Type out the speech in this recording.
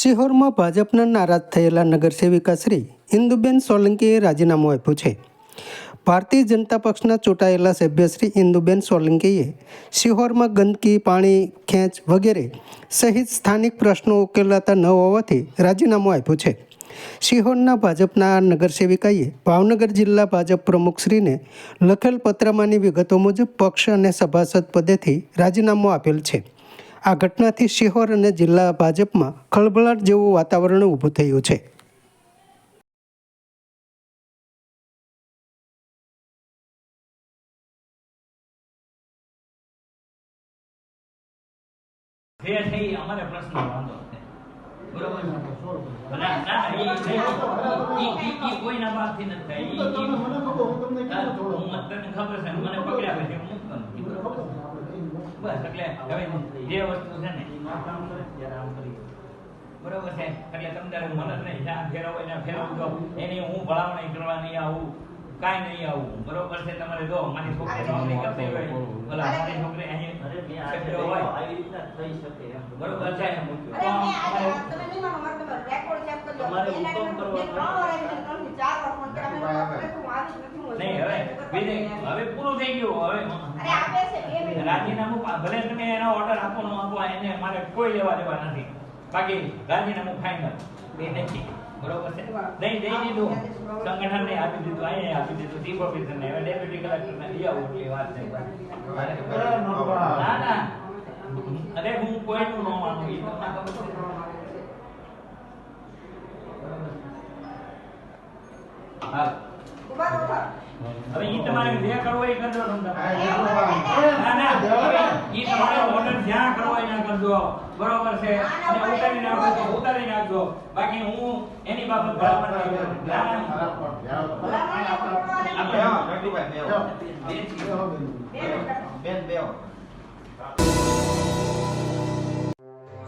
શિહોરમાં ભાજપના નારાજ થયેલા નગરસેવિકા શ્રી ઇન્દુબેન સોલંકીએ રાજીનામું આપ્યું છે. ભારતીય જનતા પક્ષના ચૂંટાયેલા સભ્ય શ્રી ઇન્દુબેન સોલંકીએ શિહોરમાં ગંદકી, પાણી, ખેંચ વગેરે સહિત સ્થાનિક પ્રશ્નો ઉકેલાતા ન હોવાથી રાજીનામું આપ્યું છે. શિહોરના ભાજપના નગરસેવિકાએ ભાવનગર જિલ્લા ભાજપ પ્રમુખશ્રીને લખેલ પત્રમાંની વિગતો મુજબ પક્ષ અને સભાસદ પદેથી રાજીનામું આપેલ છે. આ ઘટનાથી શિહોર અને જિલ્લા ભાજપમાં ખળભળાટ જેવું વાતાવરણ ઊભું થયું છે. અમારે પ્રશ્ન વાંધો ખબર છે મને પકડ્યા પછી હું બસ એટલે હવે જે વસ્તુ છે ને. બરોબર છે? એટલે તમને મને જ નહીં. જ્યાં ફેરવો હોય ફેરવું ફેરવજો એની હું ભલામણી કરવા નહીં આવું. કાંઈ નહીં આવું. બરોબર છે? તમારે જો મારી છોકરી નોકરી કરતી હોય. ભલા મારી છોકરી અહીં હોય. બરોબર છે? આજે વાત તમે નહીં માનો, મારે તમારો રેકોર્ડ ચેક કરજો. તમારે એના હુકમ આવી હું નહીં હવે હવે પૂરું થઈ ગયું હવે. અરે આપે છે બે મિનિટ. રાજીનામું ભલે તમે એનો ઓર્ડર આપો ન આપો એને મારે કોઈ લેવા દેવા નથી. બાકી રાજીનામું ફાઈનલ બે નથી. બરોબર છે? નહીં દઈ દીધું. સંગઠનને આપી દીધું અહીંયા આપી દીધું ચીફ ઓફિસરને હવે ડેપ્યુટી કલેક્ટરને લઈ આવું એટલી વાત છે. ના ના. અરે હું કોઈનું ન માનું એ તમને ખબર છે? હા ઊભા રહો, હવે ઈ તમારે જે કરવો એ કરજો. ના ના હવે ઈ તમારે ઓર્ડર જ્યાં કરવો એ ના કરજો. બરોબર છે? અને ઉતારી નાખો તો ઉતારી નાખજો. બાકી હું એની બાબત બરાબર નહીં કરું. ના, ના.